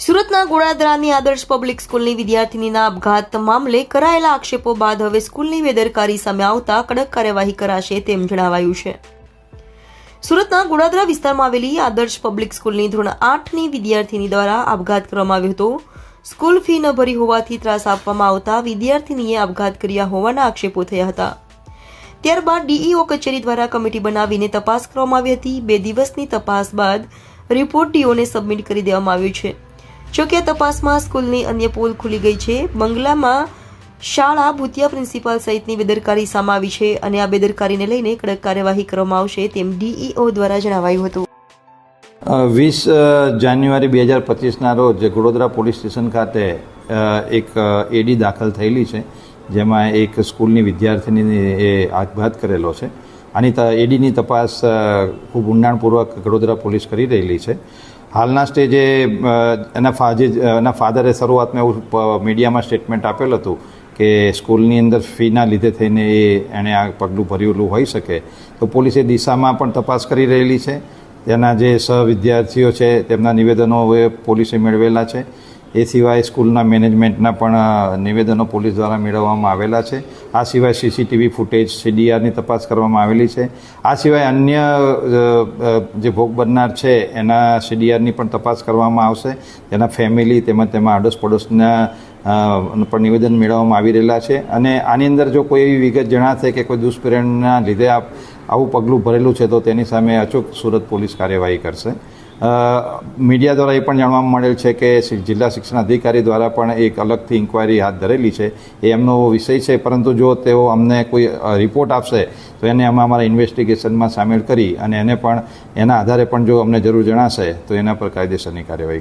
સુરતના ગોળાદરાની આદર્શ પબ્લિક સ્કૂલની વિદ્યાર્થીનીના આપઘાત મામલે કરાયેલા આક્ષેપો બાદ હવે સ્કૂલની બેદરકારી સામે આવતા કડક કાર્યવાહી કરાશે તેમ જણાવાયું છે. સુરતના ગોળાદરા વિસ્તારમાં આવેલી આદર્શ પબ્લિક સ્કૂલની ધોરણ આઠની વિદ્યાર્થીની દ્વારા આપઘાત કરવામાં આવ્યો હતો. સ્કૂલ ફી ન ભરી હોવાથી ત્રાસ આપવામાં આવતા વિદ્યાર્થીનીએ આપઘાત કર્યા હોવાના આક્ષેપો થયા હતા. ત્યારબાદ ડીઈઓ કચેરી દ્વારા કમિટી બનાવીને તપાસ કરવામાં આવી હતી. બે દિવસની તપાસ બાદ રિપોર્ટ ડીઓને સબમિટ કરી દેવામાં આવ્યો છે. જોકે આ તપાસમાં સ્કૂલની અન્ય પોલ ખુલી ગઈ છે. બંગલામાં શાળા ભૂતિયા પ્રિન્સિપાલ સહિતની બેદરકારી સામે આવી છે અને આ બેદરકારીને લઈને કડક કાર્યવાહી કરવામાં આવશે તેમ ડીઈઓ દ્વારા જણાવાયું હતું. વીસ જાન્યુઆરી બે હજાર પચીસના રોજ ગોડોદરા પોલીસ સ્ટેશન ખાતે એક એડી દાખલ થયેલી છે, જેમાં એક સ્કૂલની વિદ્યાર્થીની એ આઘાત કરેલો છે. આની એડીની તપાસ ખૂબ ઊંડાણપૂર્વક વડોદરા પોલીસ કરી રહેલી છે. હાલના સ્ટેજે એના ફાજે એના ફાધરે શરૂઆતમાં એવું મીડિયામાં સ્ટેટમેન્ટ આપેલ હતું કે સ્કૂલની અંદર ફીના લીધે થઈને એ એણે આ પગલું ભરેલું હોઈ શકે. તો પોલીસ દિશામાં પણ તપાસ કરી રહેલી છે. તેના જે સહવિદ્યાર્થીઓ છે તેમના નિવેદનો હવે પોલીસે મેળવેલા છે. એ સિવાય સ્કૂલના મેનેજમેન્ટના પણ નિવેદનો પોલીસ દ્વારા મેળવવામાં આવેલા છે. આ સિવાય સીસીટીવી ફૂટેજ, સીડીઆરની તપાસ કરવામાં આવેલી છે. આ સિવાય અન્ય જે ભોગ બનનાર છે, એના સીડીઆરની પણ તપાસ કરવામાં આવશે. તેના ફેમિલી તેમજ તેમાં અડોશ પડોશના પણ નિવેદન મેળવવામાં આવી રહેલા છે. અને આની અંદર જો કોઈ એવી વિગત જણાશે કે કોઈ દુષ્પ્રેરણના લીધે આવું પગલું ભરેલું છે, તો તેની સામે અચૂક સુરત પોલીસ કાર્યવાહી કરશે. મીડિયા દ્વારા એ પણ જાણવા મળેલ છે કે જિલ્લા શિક્ષણ અધિકારી દ્વારા પણ એક અલગથી ઇન્કવાયરી હાથ ધરેલી છે. એ એમનો વિષય છે, પરંતુ જો તેઓ અમને કોઈ રિપોર્ટ આપશે, તો એને અમે અમારા ઇન્વેસ્ટિગેશનમાં સામેલ કરી અને એને પણ, એના આધારે પણ જો અમને જરૂર જણાશે, તો એના પર કાયદેસરની કાર્યવાહી